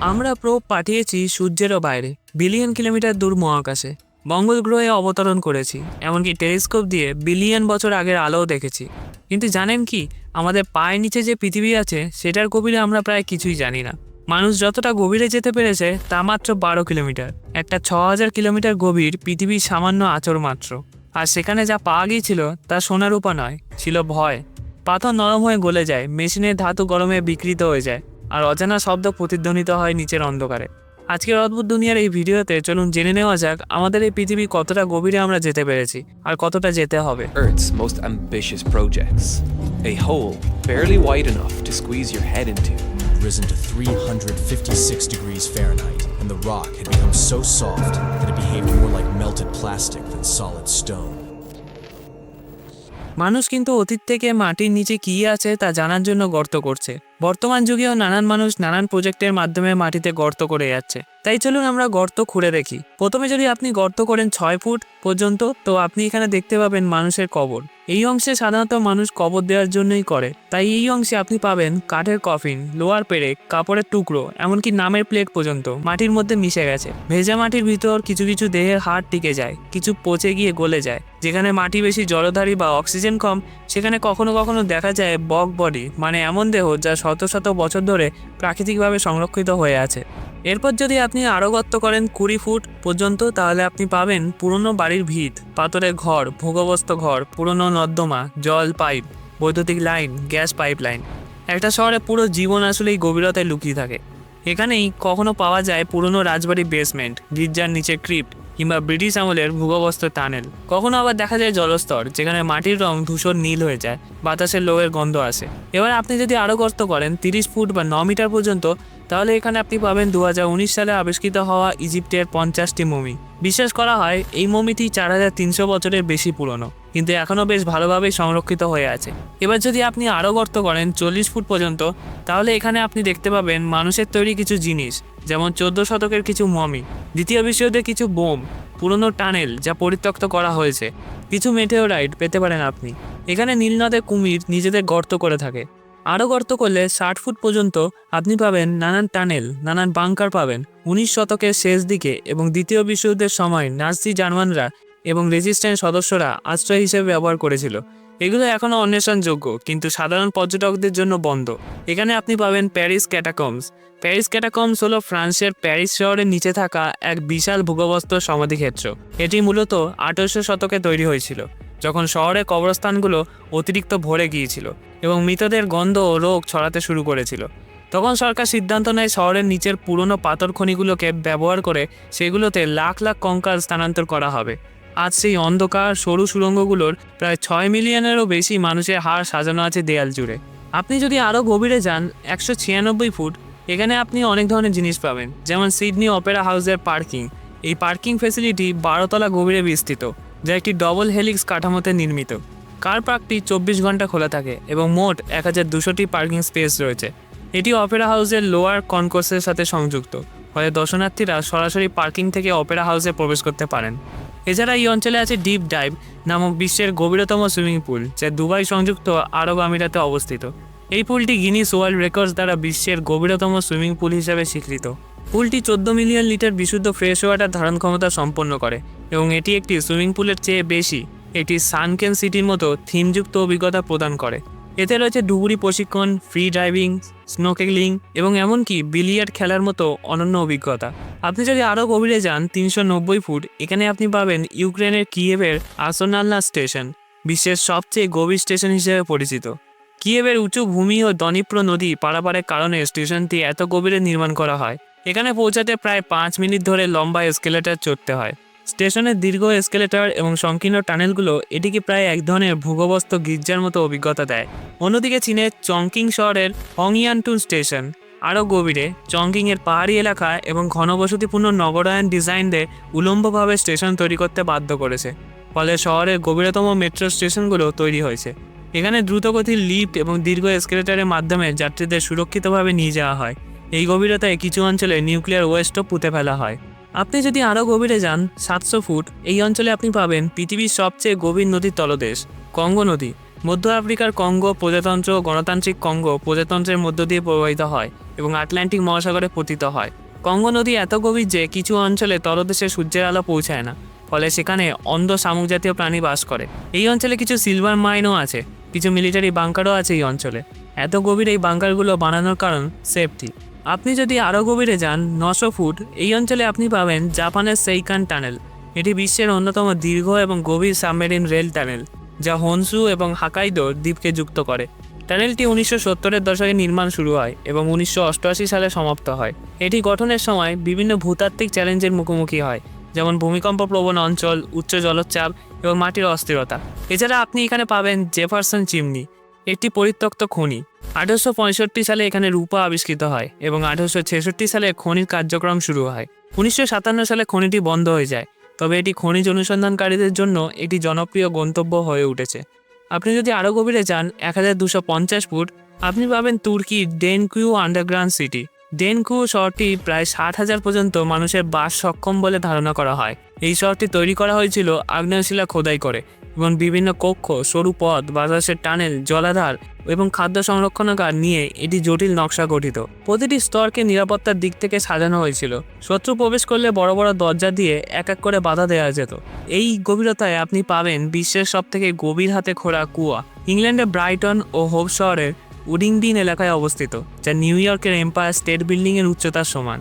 আমরা প্রোব পাঠিয়েছি সূর্যেরও বাইরে বিলিয়ন কিলোমিটার দূর মহাকাশে। মঙ্গল গ্রহে অবতরণ করেছি, এমনকি টেলিস্কোপ দিয়ে বিলিয়ন বছর আগের আলোও দেখেছি। কিন্তু জানেন কি, আমাদের পায়ের নিচে যে পৃথিবী আছে, সেটার গভীরে আমরা প্রায় কিছুই জানি না। মানুষ যতটা গভীরে যেতে পেরেছে, তা মাত্র বারো কিলোমিটার একটা ছ হাজার কিলোমিটার গভীর পৃথিবীর সামান্য আচর মাত্র। আর সেখানে যা পাওয়া গিয়েছিল, তা সোনার রূপা নয়, ছিল ভয়। পাথর নরম হয়ে গলে যায়, মেশিনের ধাতু গরমে বিকৃত হয়ে যায়। আর অজানা শব্দ প্রতিধ্বনিত হয় নিচের অন্ধকারে আজকের অদ্ভুত দুনিয়ার এই ভিডিওতে চলুন জেনে নেওয়া যাক আমাদের এই পৃথিবী কতটা গভীরে আমরা যেতে পেরেছি আর কতটা যেতে হবে Earth's most ambitious projects. A hole barely wide enough to squeeze your head into. risen to 356 degrees Fahrenheit, and the rock had become so soft that it behaved more like melted plastic than solid stone. মানুষ কিন্তু অতীত থেকে মাটির নিচে কী আছে তা জানার জন্য গর্ত করছে বর্তমান যুগেও নানান মানুষ নানান প্রজেক্টের মাধ্যমে মাটিতে গর্ত করে যাচ্ছে। তাই চলুন আমরা গর্ত খুঁড়ে দেখি। প্রথমে যদি আপনি গর্ত করেন ছয় ফুট পর্যন্ত, তো আপনি এখানে দেখতে পাবেন মানুষের কবর। এই অংশে সাধারণত মানুষ কবর দেওয়ার জন্যই করে। তাই এই অংশে আপনি পাবেন কাঠের কফিন লোয়ার পেরেক, কাপড়ের টুকরো, এমনকি নামের প্লেট পর্যন্ত। মাটির মধ্যে মিশে গেছে। ভেজা মাটির ভিতর কিছু কিছু দেহের হাড় টিকে যায়, কিছু পচে গিয়ে গলে যায়। যেখানে মাটি বেশি জলধারী বা অক্সিজেন কম, সেখানে কখনো কখনো দেখা যায় বক বডি মানে এমন দেহ যা শত শত বছর ধরে প্রাকৃতিকভাবে সংরক্ষিত হয়ে আছে। এরপর যদি আপনি আরও গর্ত করেন কুড়ি ফুট পর্যন্ত, তাহলে আপনি পাবেন পুরনো বাড়ির ভিত, পাথরের ঘর ভূগবস্ত ঘর, পুরনো নর্দমা, জল পাইপ, বৈদ্যুতিক লাইন, গ্যাস পাইপ লাইন একটা শহরে পুরো জীবন আসলে এই গভীরতায় লুকিয়ে থাকে। এখানেই কখনো পাওয়া যায় পুরনো রাজবাড়ির বেসমেন্ট গির্জার নিচে ক্রিপ্ট কিংবা ব্রিটিশ আমলের ভূগবস্ত টানেল কখনো আবার দেখা যায় জলস্তর, যেখানে মাটির রং ধূসর নীল হয়ে যায়, বাতাসের লোয়ের গন্ধ আসে। এবার আপনি যদি আরও গর্ত করেন, তিরিশ ফুট বা ন মিটার পর্যন্ত তাহলে এখানে আপনি পাবেন দু হাজার উনিশ সালে আবিষ্কৃত হওয়া ইজিপ্টের পঞ্চাশটি মমি। বিশ্বাস করা হয়, এই মমিটি চার হাজার তিনশো বছরের বেশি পুরনো, কিন্তু এখনও বেশ ভালোভাবেই সংরক্ষিত হয়ে আছে। এবার যদি আপনি আরও গর্ত করেন চল্লিশ ফুট পর্যন্ত, তাহলে এখানে আপনি দেখতে পাবেন মানুষের তৈরি কিছু জিনিস, যেমন চোদ্দ শতকের কিছু মমি, দ্বিতীয় বিশ্বযুদ্ধে কিছু বোম, পুরনো টানেল যা পরিত্যক্ত করা হয়েছে, কিছু মেটেওরাইট পেতে পারেন আপনি। এখানে নীলনদের কুমির নিজেদের গর্ত করে থাকে আরও গর্ত করলে ষাট ফুট পর্যন্ত আপনি পাবেন নানান টানেল, নানান বাংকার পাবেন। উনিশ শতকের শেষ দিকে এবং দ্বিতীয় বিশ্বযুদ্ধের সময় নাজি জার্মানরা এবং রেজিস্ট্যান্ট সদস্যরা আশ্রয় হিসেবে ব্যবহার করেছিল। এগুলো এখনও অন্বেষণযোগ্য, কিন্তু সাধারণ পর্যটকদের জন্য বন্ধ। এখানে আপনি পাবেন প্যারিস ক্যাটাকমস প্যারিস ক্যাটাকমস হলো ফ্রান্সের প্যারিস শহরের নিচে থাকা এক বিশাল ভূগবস্ত সমাধিক্ষেত্র। এটি মূলত আঠারোশো শতকে তৈরি হয়েছিল। যখন শহরের কবরস্থানগুলো অতিরিক্ত ভরে গিয়েছিল এবং মৃতদের গন্ধ ও রোগ ছড়াতে শুরু করেছিল, তখন সরকার সিদ্ধান্ত নেয় শহরের নিচের পুরনো পাথর খনিগুলোকে ব্যবহার করে সেগুলোতে লাখ লাখ কঙ্কাল স্থানান্তর করা হবে। আজ সেই অন্ধকার, সরু সুড়ঙ্গগুলোর প্রায় ছয় মিলিয়নেরও বেশি মানুষের হাড় সাজানো আছে দেয়াল জুড়ে। আপনি যদি আরও গভীরে যান, একশো ছিয়ানব্বই ফুট, এখানে আপনি অনেক ধরনের জিনিস পাবেন, যেমন সিডনি অপেরা হাউসের পার্কিং। এই পার্কিং ফেসিলিটি বারোতলা গভীরে বিস্তৃত। যা একটি ডবল হেলিক্স কাঠামোতে নির্মিত। কার পার্কটি চব্বিশ ঘণ্টা খোলা থাকে এবং মোট এক হাজার দুশোটি পার্কিং স্পেস রয়েছে। এটি অপেরা হাউসের লোয়ার কনকোর্সের সাথে সংযুক্ত, ফলে দর্শনার্থীরা সরাসরি পার্কিং থেকে অপেরা হাউসে প্রবেশ করতে পারেন। এছাড়া এই অঞ্চলে আছে ডিপ ডাইভ নামক বিশ্বের গভীরতম সুইমিং পুল, যা দুবাই সংযুক্ত আরব আমিরাতে অবস্থিত। এই পুলটি গিনিস ওয়ার্ল্ড রেকর্ডস দ্বারা বিশ্বের গভীরতম সুইমিং পুল হিসেবে স্বীকৃত। পুলটি চোদ্দ মিলিয়ন লিটার বিশুদ্ধ ফ্রেশ ওয়াটার ধারণ ক্ষমতা সম্পন্ন করে। এবং এটি একটি সুইমিং পুলের চেয়ে বেশি। এটি সানকেন সিটির মতো থিমযুক্ত অভিজ্ঞতা প্রদান করে। এতে রয়েছে ডুবুরি প্রশিক্ষণ, ফ্রি ড্রাইভিং, স্নোকেলিং এবং এমনকি বিলিয়ার্ড খেলার মতো অনন্য অভিজ্ঞতা। আপনি যদি আরও গভীরে যান, তিনশো নব্বই ফুট, এখানে আপনি পাবেন ইউক্রেনের কিয়েভের আসোনাল্লা স্টেশন, বিশ্বের সবচেয়ে গভীর স্টেশন হিসেবে পরিচিত। কিয়েভের উঁচু ভূমি ও দনিপ্র নদী পারাপারের কারণে স্টেশনটি এত গভীরে নির্মাণ করা হয়। এখানে পৌঁছাতে প্রায় পাঁচ মিনিট ধরে লম্বা এসকেলেটার চড়তে হয়। স্টেশনের দীর্ঘ এসকেলেটর এবং সংকীর্ণ টানেলগুলো এটিকে প্রায় এক ধরনের ভূগবস্ত গির্জার মতো অভিজ্ঞতা দেয়। অন্যদিকে চীনের চংকিং শহরের হংয়ানটুন স্টেশন আরও গভীরে চংকিংয়ের পাহাড়ি এলাকা এবং ঘনবসতিপূর্ণ নগরায়ণ ডিজাইন দিয়ে উলম্বভাবে স্টেশন তৈরি করতে বাধ্য করেছে। ফলে শহরের গভীরতম মেট্রো স্টেশনগুলো তৈরি হয়েছে। এখানে দ্রুতগতির লিফট এবং দীর্ঘ এসকেলেটরের মাধ্যমে যাত্রীদের সুরক্ষিতভাবে নিয়ে যাওয়া হয়। এই গভীরতায় কিছু অঞ্চলে নিউক্লিয়ার ওয়েস্টও পুঁতে ফেলা হয়। আপনি যদি আরও গভীরে যান, সাতশো ফুট, এই অঞ্চলে আপনি পাবেন পৃথিবীর সবচেয়ে গভীর নদীর তলদেশ, কঙ্গো নদী। মধ্য আফ্রিকার কঙ্গো প্রজাতন্ত্র গণতান্ত্রিক কঙ্গো প্রজাতন্ত্রের মধ্য দিয়ে প্রবাহিত হয় এবং আটলান্টিক মহাসাগরে পতিত হয়। কঙ্গো নদী এত গভীর যে কিছু অঞ্চলে তলদেশে সূর্যের আলো পৌঁছায় না, ফলে সেখানে অন্ধ শামুক জাতীয় প্রাণী বাস করে। এই অঞ্চলে কিছু সিলভার মাইনও আছে, কিছু মিলিটারি বাংকারও আছে এই অঞ্চলে। এত গভীর এই বাংকারগুলো বানানোর কারণ সেফটি। আপনি যদি আরও গভীরে যান, নশো ফুট, এই অঞ্চলে আপনি পাবেন জাপানের সেইকান টানেল। এটি বিশ্বের অন্যতম দীর্ঘ এবং গভীর সাবমেরিন রেল টানেল, যা হনসু এবং হাকাইদো দ্বীপকে যুক্ত করে। টানেলটি উনিশশো সত্তরের দশকে নির্মাণ শুরু হয় এবং উনিশশো অষ্টআশি সালে সমাপ্ত হয়। এটি গঠনের সময় বিভিন্ন ভূতাত্ত্বিক চ্যালেঞ্জের মুখোমুখি হয়, যেমন ভূমিকম্প প্রবণ অঞ্চল, উচ্চ জলোচ্চাপ এবং মাটির অস্থিরতা। এছাড়া আপনি এখানে পাবেন জেফারসন চিমনি একটি পরিত্যক্ত খনি। আঠারোশো পঁয়ষট্টি সালে এখানে রূপা আবিষ্কৃত হয় এবং আঠারোশো ছেষট্টি সালে খনির কার্যক্রম শুরু হয়। উনিশশো সাতান্ন সালে খনিটি বন্ধ হয়ে যায়, তবে এটি খনিজ অনুসন্ধানকারীদের জন্য একটি জনপ্রিয় গন্তব্য হয়ে উঠেছে। আপনি যদি আরও গভীরে যান, এক ফুট, আপনি পাবেন তুর্কির ডেনকিউ আন্ডারগ্রাউন্ড সিটি। ডেনকিউ শহরটি প্রায় ষাট হাজার পর্যন্ত মানুষের বাস সক্ষম বলে ধারণা করা হয়। এই শহরটি তৈরি করা হয়েছিল আগ্নেয়শিলা খোদাই করে এবং বিভিন্ন কক্ষ, সরু পথ, বাতাসের টানেল, জলাধার এবং খাদ্য সংরক্ষণাগার নিয়ে এটি জটিল নকশা গঠিত। প্রতিটি স্তরকে নিরাপত্তার দিক থেকে সাজানো হয়েছিল। শত্রু প্রবেশ করলে বড় বড় দরজা দিয়ে এক এক করে বাধা দেওয়া যেত। এই গভীরতায় আপনি পাবেন বিশ্বের সবথেকে গভীর হাতে খোঁড়া কুয়া, ইংল্যান্ডের ব্রাইটন ও হোপ শহরের উডিংডিন এলাকায় অবস্থিত, যা নিউ ইয়র্কের এম্পায়ার স্টেট বিল্ডিংয়ের উচ্চতার সমান।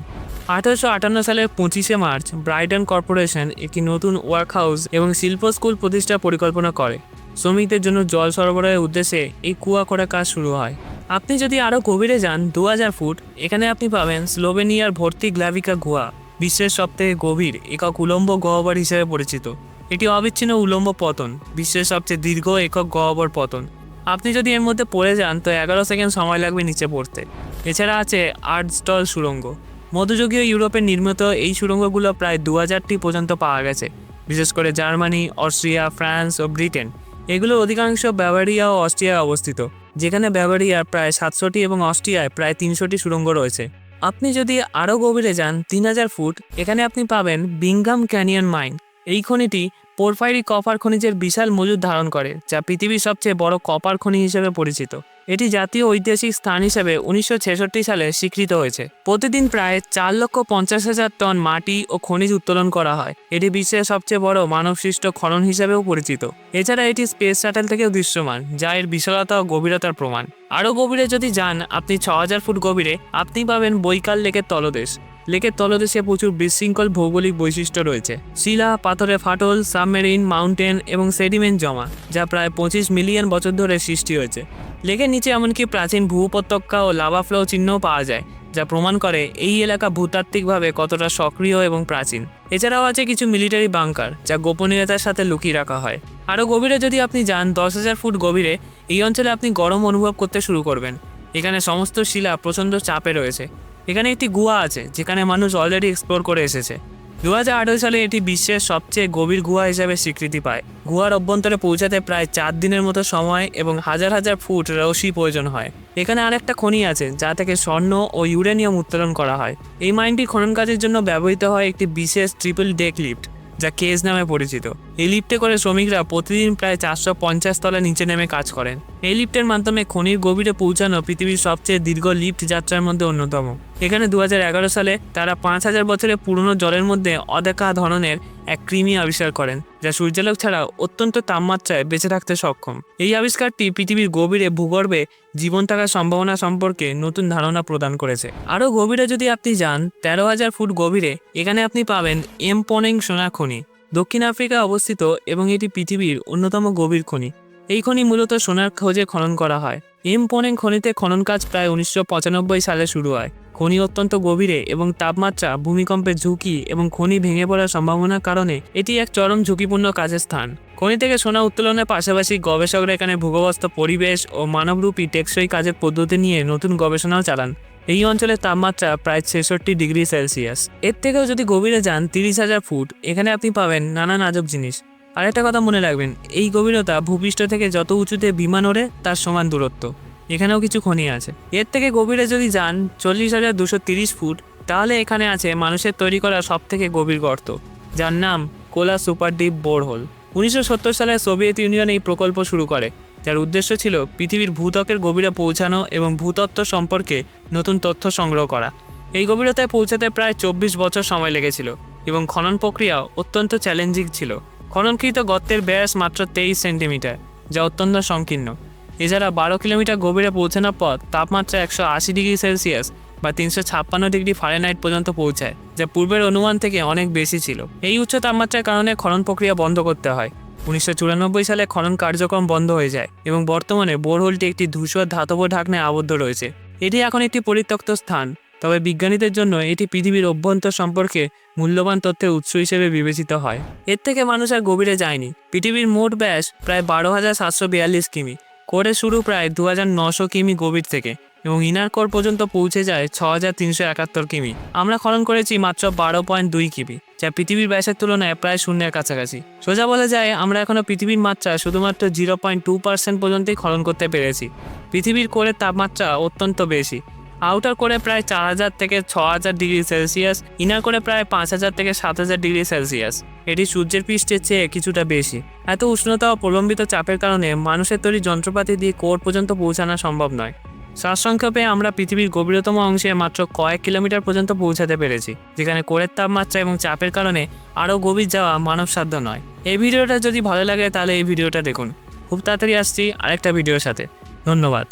আঠারোশো আটান্ন সালের পঁচিশে মার্চ ব্রাইটন কর্পোরেশন একটি নতুন ওয়ার্ক হাউস এবং শিল্প স্কুল প্রতিষ্ঠার পরিকল্পনা করে। শ্রমিকদের জন্য জল সরবরাহের উদ্দেশ্যে এই কুয়া করে কাজ শুরু হয়। আপনি যদি আরও গভীরে যান দু হাজার ফুট, এখানে আপনি পাবেন স্লোভেনিয়ার ভর্তি গ্লাভিকা গুহা, বিশ্বের সবথেকে গভীর একক উলম্ব গহ্বর হিসেবে পরিচিত। এটি অবিচ্ছিন্ন উলম্ব পতন, বিশ্বের সবচেয়ে দীর্ঘ একক গহ্বর পতন। আপনি যদি এর মধ্যে পড়ে যান, তো এগারো সেকেন্ড সময় লাগবে নিচে পড়তে। এছাড়া আছে আর্ট স্টল সুড়ঙ্গ। মধ্যযুগীয় ইউরোপে নির্মিত এই সুড়ঙ্গগুলো প্রায় দু হাজারটি পর্যন্ত পাওয়া গেছে, বিশেষ করে জার্মানি, অস্ট্রিয়া, ফ্রান্স ও ব্রিটেন। এগুলো অধিকাংশ ব্যাভারিয়া ও অস্ট্রিয়ায় অবস্থিত, যেখানে ব্যাভারিয়ার প্রায় সাতশোটি এবং অস্ট্রিয়ায় প্রায় তিনশোটি সুড়ঙ্গ রয়েছে। আপনি যদি আরও গভীরে যান, তিন হাজার ফুট, এখানে আপনি পাবেন বিংগাম ক্যানিয়ন মাইন। এই খনিটি পোরফাইরি কপার খনিজের বিশাল মজুদ ধারণ করে, যা পৃথিবীর সবচেয়ে বড় কপার খনি হিসেবে পরিচিত। এটি জাতীয় ঐতিহাসিক স্থান হিসেবে উনিশশো ছেষট্টি সালে স্বীকৃত হয়েছে। প্রতিদিন প্রায় চার লক্ষ পঞ্চাশ হাজার টন মাটি ও খনিজ উত্তোলন করা হয়। এটি বিশ্বের সবচেয়ে বড় মানবসৃষ্ট খনন হিসেবেও পরিচিত। এছাড়া এটি স্পেস শাটেল থেকেও দৃশ্যমান, যা এর বিশালতা ও গভীরতার প্রমাণ। আরও গভীরে যদি যান, আপনি ছ হাজার ফুট গভীরে আপনি পাবেন বৈকাল লেকের তলদেশ। লেকের তলদেশে প্রচুর বিশৃঙ্খল ভৌগোলিক বৈশিষ্ট্য রয়েছে। শিলা, পাথরে ফাটল, সাবমেরিন, মাউন্টেন এবং সেডিমেন্ট জমা, যা প্রায় পঁচিশ মিলিয়ন বছর ধরে সৃষ্টি হয়েছে। লেকের নিচে এমনকি প্রাচীন ভূপত্যকা ও লাভা ফ্লো চিহ্নও পাওয়া যায়, যা প্রমাণ করে এই এলাকা ভূতাত্ত্বিকভাবে কতটা সক্রিয় এবং প্রাচীন। এছাড়াও আছে কিছু মিলিটারি বাংকার, যা গোপনীয়তার সাথে লুকিয়ে রাখা হয়। আরও গভীরে যদি আপনি যান, দশ হাজার ফুট গভীরে এই অঞ্চলে আপনি গরম অনুভব করতে শুরু করবেন। এখানে সমস্ত শিলা প্রচণ্ড চাপে রয়েছে। এখানে একটি গুহা আছে, যেখানে মানুষ অলরেডি এক্সপ্লোর করে এসেছে। দু হাজার আঠারো সালে এটি বিশ্বের সবচেয়ে গভীর গুহা হিসেবে স্বীকৃতি পায়। গুহার অভ্যন্তরে পৌঁছাতে প্রায় চার দিনের মতো সময় এবং হাজার হাজার ফুট রশি প্রয়োজন হয়। এখানে আরেকটা খনি আছে, যা থেকে স্বর্ণ ও ইউরেনিয়াম উত্তোলন করা হয়। এই মাইনটি খনন কাজের জন্য ব্যবহৃত হয় একটি বিশেষ ট্রিপল ডেক লিফট। যা কেজ নামে পরিচিত। এই লিফটে করে শ্রমিকরা প্রতিদিন প্রায় চারশো পঞ্চাশ তলা নিচে নেমে কাজ করেন। এই লিফটের মাধ্যমে খনির গভীরে পৌঁছানো পৃথিবীর সবচেয়ে দীর্ঘ লিফট যাত্রার মধ্যে অন্যতম। এখানে দু হাজার এগারো সালে তারা পাঁচ হাজার বছরের পুরনো জলের মধ্যে অদেখা ধরনের এক কৃমি আবিষ্কার করেন, যা সূর্যালোক ছাড়া অত্যন্ত তাপমাত্রায় বেঁচে থাকতে সক্ষম। এই আবিষ্কারটি পৃথিবীর গভীরে ভূগর্ভে জীবন থাকার সম্ভাবনা সম্পর্কে নতুন ধারণা প্রদান করেছে। আরও গভীরে যদি আপনি যান, তেরো হাজার ফুট গভীরে এখানে আপনি পাবেন এম পনেং সোনা খনি। দক্ষিণ আফ্রিকায় অবস্থিত এবং এটি পৃথিবীর অন্যতম গভীর খনি। এই খনি মূলত সোনার খোঁজে খনন করা হয়। এম পনেং খনিতে খনন কাজ প্রায় উনিশশো পঁচানব্বই সালে শুরু হয়। খনি অত্যন্ত গভীরে এবং তাপমাত্রা, ভূমিকম্পের ঝুঁকি এবং খনি ভেঙে পড়ার সম্ভাবনার কারণে এটি এক চরম ঝুঁকিপূর্ণ কাজের স্থান। খনি থেকে সোনা উত্তোলনের পাশাপাশি গবেষকরা এখানে ভূগর্ভস্থ পরিবেশ ও মানবরূপী টেকসই কাজের পদ্ধতি নিয়ে নতুন গবেষণাও চালান। এই অঞ্চলের তাপমাত্রা প্রায় ছেষট্টি ডিগ্রি সেলসিয়াস। এর থেকেও যদি গভীরে যান, তিরিশ হাজার ফুট, এখানে আপনি পাবেন নানা আজব জিনিস। আরেকটা কথা মনে রাখবেন, এই গভীরতা ভূপৃষ্ঠ থেকে যত উঁচুতে বিমান ওড়ে, তার সমান দূরত্ব। এখানেও কিছু খনি আছে। এর থেকে গভীরে যদি যান, চল্লিশ হাজার দুশো তিরিশ ফুট, তাহলে এখানে আছে মানুষের তৈরি করা সব থেকে গভীর গর্ত। যার নাম কোলা সুপার ডিপ বোরহোল। উনিশশো সত্তর সালে সোভিয়েত ইউনিয়ন এই প্রকল্প শুরু করে, যার উদ্দেশ্য ছিল পৃথিবীর ভূত্বকের গভীরে পৌঁছানো এবং ভূতত্ত্ব সম্পর্কে নতুন তথ্য সংগ্রহ করা। এই গভীরতায় পৌঁছাতে প্রায় চব্বিশ বছর সময় লেগেছিল এবং খনন প্রক্রিয়া অত্যন্ত চ্যালেঞ্জিং ছিল। খননকৃত গর্তের ব্যাস মাত্র তেইশ সেন্টিমিটার, যা অত্যন্ত সংকীর্ণ। এছাড়া বারো কিলোমিটার গভীরে পৌঁছানোর পর তাপমাত্রা একশো আশি ডিগ্রি সেলসিয়াস বা তিনশো ছাপ্পান্ন ডিগ্রি ফারেনহাইট পর্যন্ত পৌঁছায়, যা পূর্বের অনুমান থেকে অনেক বেশি ছিল। এই উচ্চ তাপমাত্রার কারণে খনন প্রক্রিয়া বন্ধ করতে হয়। উনিশশো চুরানব্বই সালে খনন কার্যক্রম বন্ধ হয়ে যায় এবং বর্তমানে বোরহোলটি একটি ধূসর ধাতব ঢাকনায় আবদ্ধ রয়েছে। এটি এখন একটি পরিত্যক্ত স্থান, তবে বিজ্ঞানীদের জন্য এটি পৃথিবীর অভ্যন্তর সম্পর্কে মূল্যবান তথ্যের উৎস হিসেবে বিবেচিত হয়। এর থেকে মানুষ আর গভীরে যায়নি। পৃথিবীর মোট ব্যাস প্রায় বারো হাজার সাতশো বিয়াল্লিশ কিমি। কোরে শুরু প্রায় দু হাজার নশো কিমি গভীর থেকে, এবং ইনার কোর পর্যন্ত পৌঁছে যায় ছ হাজার তিনশো একাত্তর কিমি। আমরা খনন করেছি মাত্র বারো পয়েন্ট দুই কিমি, যা পৃথিবীর ব্যাসের তুলনায় প্রায় শূন্যের কাছাকাছি। সোজা বলা যায়, আমরা এখনও পৃথিবীর মাত্রা শুধুমাত্র জিরো পয়েন্ট টু পার্সেন্ট পর্যন্তই খনন করতে পেরেছি। পৃথিবীর কোরের তাপমাত্রা অত্যন্ত বেশি আউটার করে প্রায় চার হাজার থেকে ছ হাজার ডিগ্রি সেলসিয়াস ইনার করে প্রায় পাঁচ হাজার থেকে সাত হাজার ডিগ্রি সেলসিয়াস। এটি সূর্যের পৃষ্ঠের চেয়ে কিছুটা বেশি। এত উষ্ণতা ও প্রলম্বিত চাপের কারণে মানুষের তৈরি যন্ত্রপাতি দিয়ে কোর পর্যন্ত পৌঁছানো সম্ভব নয়। সারসংক্ষেপে আমরা পৃথিবীর গভীরতম অংশে মাত্র কয়েক কিলোমিটার পর্যন্ত পৌঁছাতে পেরেছি, যেখানে কোরের তাপমাত্রা এবং চাপের কারণে আরও গভীর যাওয়া মানবসাধ্য নয়। এই ভিডিওটা যদি ভালো লাগে, তাহলে এই ভিডিওটা দেখুন। খুব তাড়াতাড়ি আসছি আরেকটা ভিডিওর সাথে। ধন্যবাদ।